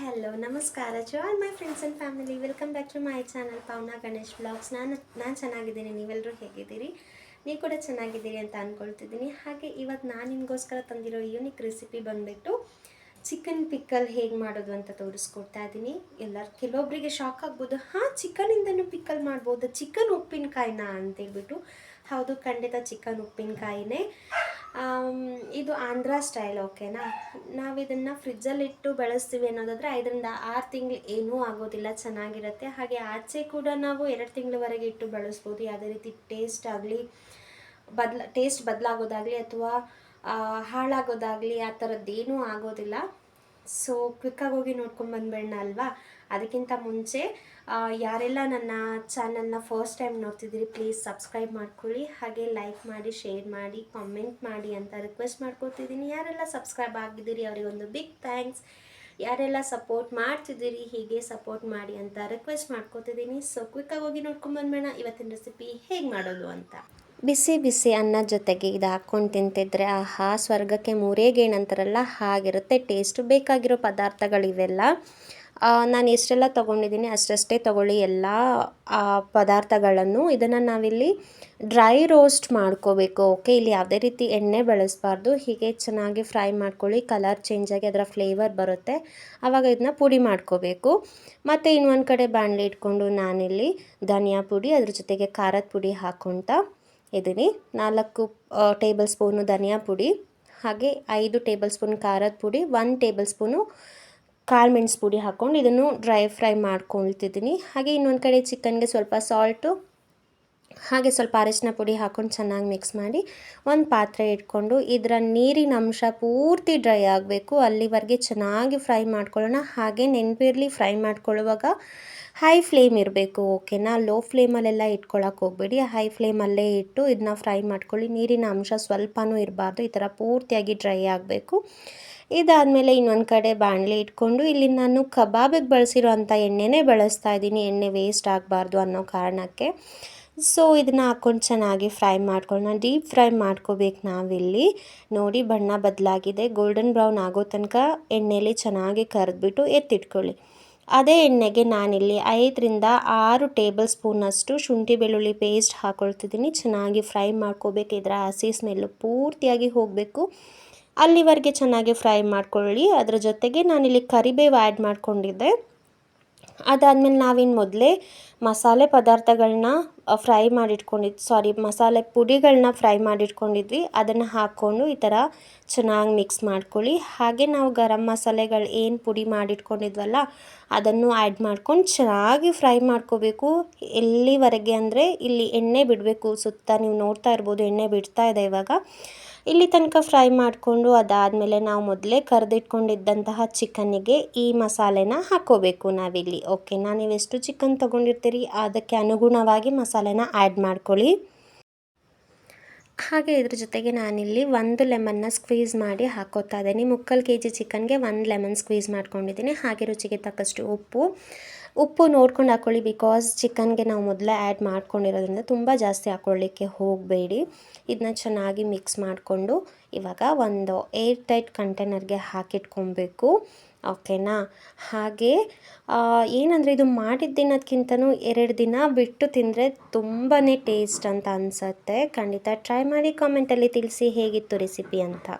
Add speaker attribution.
Speaker 1: Hello ನಮಸ್ಕಾರ. ಚೋ all my friends and family welcome back to my channel Pavana Ganesh blogs ನಾನು ನಾನು ಚೆನ್ನಾಗಿದ್ದೀನಿ. ನೀವೆಲ್ಲರೂ ಹೇಗಿದ್ದೀರಿ? ನೀವು ಕೂಡ ಚೆನ್ನಾಗಿದ್ದೀರಿ ಅಂತ ಅಂದ್ಕೊಳ್ತಿದ್ದೀನಿ ಹಾಗೆ ಇವತ್ತು ನಾನು ನಿಮಗೋಸ್ಕರ ತಂದಿರೋ ಯೂನಿಕ್ ರೆಸಿಪಿ ಬಂದುಬಿಟ್ಟು ಚಿಕನ್ ಪಿಕ್ಕಲ್ ಹೇಗೆ ಮಾಡೋದು ಅಂತ ತೋರಿಸ್ಕೊಡ್ತಾ ಇದ್ದೀನಿ. ಎಲ್ಲರೂ ಕೆಲವೊಬ್ಬರಿಗೆ ಶಾಕ್ ಆಗ್ಬೋದು. ಹಾಂ ಚಿಕನಿಂದನೂ ಪಿಕ್ಕಲ್ ಮಾಡ್ಬೋದು. ಚಿಕನ್ ಉಪ್ಪಿನಕಾಯಿನ ಅಂತೇಳ್ಬಿಟ್ಟು. ಹೌದು, ಖಂಡಿತ ಚಿಕನ್ ಉಪ್ಪಿನಕಾಯಿನೇ. ಇದು ಆಂಧ್ರ ಸ್ಟೈಲ್ ಓಕೆನಾ ನಾವು ಇದನ್ನು ಫ್ರಿಜ್ಜಲ್ಲಿಟ್ಟು ಬೆಳೆಸ್ತೀವಿ ಅನ್ನೋದಾದರೆ ಐದರಿಂದ ಆರು ತಿಂಗಳು ಏನೂ ಆಗೋದಿಲ್ಲ, ಚೆನ್ನಾಗಿರುತ್ತೆ. ಹಾಗೆ ಆಚೆ ಕೂಡ ನಾವು ಎರಡು ತಿಂಗಳವರೆಗೆ ಇಟ್ಟು ಬೆಳೆಸ್ಬೋದು. ಯಾವುದೇ ರೀತಿ ಟೇಸ್ಟ್ ಆಗಲಿ, ಬದ್ಲ ಟೇಸ್ಟ್ ಬದಲಾಗೋದಾಗಲಿ ಅಥವಾ ಹಾಳಾಗೋದಾಗಲಿ ಆ ಥರದ್ದೇನೂ ಆಗೋದಿಲ್ಲ. ಸೊ ಕ್ವಿಕ್ಕಾಗಿ ಹೋಗಿ ನೋಡ್ಕೊಂಡು ಬಂದ್ಬೇಡ ಅಲ್ವಾ? ಅದಕ್ಕಿಂತ ಮುಂಚೆ ಯಾರೆಲ್ಲ ನನ್ನ ಚಾನಲ್ನ ಫಸ್ಟ್ ಟೈಮ್ ನೋಡ್ತಿದ್ದೀರಿ ಪ್ಲೀಸ್ ಸಬ್ಸ್ಕ್ರೈಬ್ ಮಾಡ್ಕೊಳ್ಳಿ. ಹಾಗೆ ಲೈಕ್ ಮಾಡಿ ಶೇರ್ ಮಾಡಿ ಕಾಮೆಂಟ್ ಮಾಡಿ ಅಂತ ರಿಕ್ವೆಸ್ಟ್ ಮಾಡ್ಕೊತಿದ್ದೀನಿ ಯಾರೆಲ್ಲ ಸಬ್ಸ್ಕ್ರೈಬ್ ಆಗಿದ್ದೀರಿ ಅವರಿಗೊಂದು ಬಿಗ್ ಥ್ಯಾಂಕ್ಸ್ ಯಾರೆಲ್ಲ ಸಪೋರ್ಟ್ ಮಾಡ್ತಿದ್ದೀರಿ, ಹೀಗೆ ಸಪೋರ್ಟ್ ಮಾಡಿ ಅಂತ ರಿಕ್ವೆಸ್ಟ್ ಮಾಡ್ಕೊತಿದ್ದೀನಿ ಸೊ ಕ್ವಿಕ್ಕಾಗಿ ಹೋಗಿ ನೋಡ್ಕೊಂಡು ಬಂದ್ಬೇಡ ಇವತ್ತಿನ ರೆಸಿಪಿ ಹೇಗೆ ಮಾಡೋದು ಅಂತ. ಬಿಸಿ ಬಿಸಿ ಅನ್ನ ಜೊತೆಗೆ ಇದು ಹಾಕ್ಕೊಂಡು ತಿಂತಿದ್ರೆ ಆಹಾ, ಸ್ವರ್ಗಕ್ಕೆ ಮೂರೇಗೇನಂತಾರಲ್ಲ ಹಾಗಿರುತ್ತೆ, ಟೇಸ್ಟು ಬೇಕಾಗಿರೋ ಪದಾರ್ಥಗಳಿವೆಲ್ಲ. ನಾನು ಎಷ್ಟೆಲ್ಲ ತೊಗೊಂಡಿದ್ದೀನಿ ಅಷ್ಟಷ್ಟೇ ತೊಗೊಳ್ಳಿ ಎಲ್ಲ ಪದಾರ್ಥಗಳನ್ನು. ಇದನ್ನು ನಾವಿಲ್ಲಿ ಡ್ರೈ ರೋಸ್ಟ್ ಮಾಡ್ಕೋಬೇಕು, ಓಕೆ? ಇಲ್ಲಿ ಯಾವುದೇ ರೀತಿ ಎಣ್ಣೆ ಬಳಸ್ಬಾರ್ದು, ಹೀಗೆ ಚೆನ್ನಾಗಿ ಫ್ರೈ ಮಾಡ್ಕೊಳ್ಳಿ, ಕಲರ್ ಚೇಂಜ್ ಆಗಿ ಅದರ ಫ್ಲೇವರ್ ಬರುತ್ತೆ. ಆವಾಗ ಇದನ್ನ ಪುಡಿ ಮಾಡ್ಕೋಬೇಕು. ಮತ್ತು ಇನ್ನೊಂದು ಕಡೆ ಬಾಣಲೆ ಇಟ್ಕೊಂಡು ನಾನಿಲ್ಲಿ ಧನಿಯಾ ಪುಡಿ, ಅದ್ರ ಜೊತೆಗೆ ಖಾರದ ಪುಡಿ ಹಾಕ್ಕೊಳ್ತಾ ಇದ್ದೀನಿ ನಾಲ್ಕು ಟೇಬಲ್ ಸ್ಪೂನು ಧನಿಯಾ ಪುಡಿ, ಹಾಗೆ ಐದು ಟೇಬಲ್ ಸ್ಪೂನ್ ಖಾರದ ಪುಡಿ ಒನ್ ಟೇಬಲ್ ಸ್ಪೂನು ಕಾಳು ಮೆಣಸು ಪುಡಿ ಹಾಕ್ಕೊಂಡು ಇದನ್ನು ಡ್ರೈ ಫ್ರೈ ಮಾಡ್ಕೊಳ್ತಿದ್ದೀನಿ. ಹಾಗೆ ಇನ್ನೊಂದು ಕಡೆ ಚಿಕನ್ಗೆ ಸ್ವಲ್ಪ ಸಾಲ್ಟು ಹಾಗೆ ಸ್ವಲ್ಪ ಅರಿಶಿನ ಪುಡಿ ಹಾಕ್ಕೊಂಡು ಚೆನ್ನಾಗಿ ಮಿಕ್ಸ್ ಮಾಡಿ ಒಂದು ಪಾತ್ರೆ ಇಟ್ಕೊಂಡು ಇದರ ನೀರಿನ ಅಂಶ ಪೂರ್ತಿ ಡ್ರೈ ಆಗಬೇಕು. ಅಲ್ಲಿವರೆಗೆ ಚೆನ್ನಾಗಿ ಫ್ರೈ ಮಾಡ್ಕೊಳ್ಳೋಣ. ಹಾಗೆ ನೆನಪಿರಲಿ ಫ್ರೈ ಮಾಡ್ಕೊಳ್ಳುವಾಗ ಹೈ ಫ್ಲೇಮ್ ಇರಬೇಕು ಓಕೆನಾ ಲೋ ಫ್ಲೇಮಲ್ಲೆಲ್ಲ ಇಟ್ಕೊಳ್ಳೋಕೆ ಹೋಗಬೇಡಿ. ಹೈ ಫ್ಲೇಮಲ್ಲೇ ಇಟ್ಟು ಇದನ್ನ ಫ್ರೈ ಮಾಡ್ಕೊಳ್ಳಿ. ನೀರಿನ ಅಂಶ ಸ್ವಲ್ಪನೂ ಇರಬಾರ್ದು. ಈ ಥರ ಪೂರ್ತಿಯಾಗಿ ಡ್ರೈ ಆಗಬೇಕು. ಇದಾದಮೇಲೆ ಇನ್ನೊಂದು ಕಡೆ ಬಾಣಲೆ ಇಟ್ಕೊಂಡು ಇಲ್ಲಿ ನಾನು ಕಬಾಬಿಗೆ ಬಳಸಿರೋ ಅಂಥ ಎಣ್ಣೆನೇ ಬಳಸ್ತಾ ಇದ್ದೀನಿ. ಎಣ್ಣೆ ವೇಸ್ಟ್ ಆಗಬಾರ್ದು ಅನ್ನೋ ಕಾರಣಕ್ಕೆ. ಸೊ ಇದನ್ನ ಹಾಕ್ಕೊಂಡು ಚೆನ್ನಾಗಿ ಫ್ರೈ ಮಾಡ್ಕೊಳ್ಳೋಣ ಡೀಪ್ ಫ್ರೈ ಮಾಡ್ಕೋಬೇಕು ನಾವಿಲ್ಲಿ. ನೋಡಿ, ಬಣ್ಣ ಬದಲಾಗಿದೆ. ಗೋಲ್ಡನ್ ಬ್ರೌನ್ ಆಗೋ ತನಕ ಎಣ್ಣೆಯಲ್ಲಿ ಚೆನ್ನಾಗಿ ಕರೆದ್ಬಿಟ್ಟು ಎತ್ತಿಟ್ಕೊಳ್ಳಿ. ಅದೇ ಎಣ್ಣೆಗೆ ನಾನಿಲ್ಲಿ ಐದರಿಂದ ಆರು ಟೇಬಲ್ ಸ್ಪೂನಷ್ಟು ಶುಂಠಿ ಬೆಳ್ಳುಳ್ಳಿ ಪೇಸ್ಟ್ ಹಾಕ್ಕೊಳ್ತಿದ್ದೀನಿ ಚೆನ್ನಾಗಿ ಫ್ರೈ ಮಾಡ್ಕೋಬೇಕು. ಇದರ ಹಸಿ ಸ್ಮೆಲ್ಲು ಪೂರ್ತಿಯಾಗಿ ಹೋಗಬೇಕು. ಅಲ್ಲಿವರೆಗೆ ಚೆನ್ನಾಗಿ ಫ್ರೈ ಮಾಡ್ಕೊಳ್ಳಿ. ಅದರ ಜೊತೆಗೆ ನಾನಿಲ್ಲಿ ಕರಿಬೇವು ಆ್ಯಡ್ ಮಾಡ್ಕೊಂಡಿದ್ದೆ. ಅದಾದಮೇಲೆ ನಾವಿನ್ನು ಮೊದಲೇ ಮಸಾಲೆ ಪದಾರ್ಥಗಳನ್ನ ಫ್ರೈ ಮಾಡಿಟ್ಕೊಂಡಿದ್ದು ಸಾರಿ ಮಸಾಲೆ ಪುಡಿಗಳನ್ನ ಫ್ರೈ ಮಾಡಿಟ್ಕೊಂಡಿದ್ವಿ. ಅದನ್ನು ಹಾಕ್ಕೊಂಡು ಈ ಥರ ಚೆನ್ನಾಗಿ ಮಿಕ್ಸ್ ಮಾಡ್ಕೊಳ್ಳಿ. ಹಾಗೆ ನಾವು ಗರಂ ಮಸಾಲೆಗಳು ಏನು ಪುಡಿ ಮಾಡಿಟ್ಕೊಂಡಿದ್ವಲ್ಲ, ಅದನ್ನು ಆ್ಯಡ್ ಮಾಡ್ಕೊಂಡು ಚೆನ್ನಾಗಿ ಫ್ರೈ ಮಾಡ್ಕೋಬೇಕು. ಎಲ್ಲಿವರೆಗೆ ಅಂದರೆ ಇಲ್ಲಿ ಎಣ್ಣೆ ಬಿಡಬೇಕು ಸುತ್ತ, ನೀವು ನೋಡ್ತಾ ಇರ್ಬೋದು ಎಣ್ಣೆ ಬಿಡ್ತಾ ಇದೆ ಇವಾಗ. ಇಲ್ಲಿ ತನಕ ಫ್ರೈ ಮಾಡಿಕೊಂಡು ಅದಾದಮೇಲೆ ನಾವು ಮೊದಲೇ ಕರೆದಿಟ್ಕೊಂಡಿದ್ದಂತಹ ಚಿಕನ್ನಿಗೆ ಈ ಮಸಾಲೆನ ಹಾಕ್ಕೋಬೇಕು ನಾವಿಲ್ಲಿ. ಓಕೆನಾ ನಾನು ಎಷ್ಟು ಚಿಕನ್ ತೊಗೊಂಡಿರ್ತೀರಿ, ಅದಕ್ಕೆ ಅನುಗುಣವಾಗಿ ಮಸಾಲೆನ ಆ್ಯಡ್ ಮಾಡ್ಕೊಳ್ಳಿ. ಹಾಗೆ ಇದ್ರ ಜೊತೆಗೆ ನಾನಿಲ್ಲಿ ಒಂದು ಲೆಮನ್ನ ಸ್ಕ್ವೀಸ್ ಮಾಡಿ ಹಾಕೋತಾ ಇದ್ದೀನಿ. ಮುಕ್ಕಲ್ ಕೆ ಜಿ ಚಿಕನ್ಗೆ ಒಂದು ಲೆಮನ್ ಸ್ಕ್ವೀಸ್ ಮಾಡ್ಕೊಂಡಿದ್ದೀನಿ. ಹಾಗೆ ರುಚಿಗೆ ತಕ್ಕಷ್ಟು ಉಪ್ಪು ಉಪ್ಪು ನೋಡ್ಕೊಂಡು ಹಾಕ್ಕೊಳ್ಳಿ ಬಿಕಾಸ್ ಚಿಕನ್ಗೆ ನಾವು ಮೊದಲೇ ಆ್ಯಡ್ ಮಾಡ್ಕೊಂಡಿರೋದ್ರಿಂದ ತುಂಬ ಜಾಸ್ತಿ ಹಾಕ್ಕೊಳ್ಳಿಕ್ಕೆ ಹೋಗಬೇಡಿ. ಇದನ್ನ ಚೆನ್ನಾಗಿ ಮಿಕ್ಸ್ ಮಾಡಿಕೊಂಡು ಇವಾಗ ಒಂದು ಏರ್ ಟೈಟ್ ಕಂಟೈನರ್ಗೆ ಹಾಕಿಟ್ಕೊಬೇಕು. ಓಕೆನಾ ಹಾಗೆ ಏನಂದರೆ ಇದು ಮಾಡಿದ ದಿನಕ್ಕಿಂತನೂ ಎರಡು ದಿನ ಬಿಟ್ಟು ತಿಂದರೆ ತುಂಬಾ ಟೇಸ್ಟ್ ಅಂತ ಅನಿಸತ್ತೆ. ಖಂಡಿತ ಟ್ರೈ ಮಾಡಿ ಕಾಮೆಂಟಲ್ಲಿ ತಿಳಿಸಿ ಹೇಗಿತ್ತು ರೆಸಿಪಿ ಅಂತ.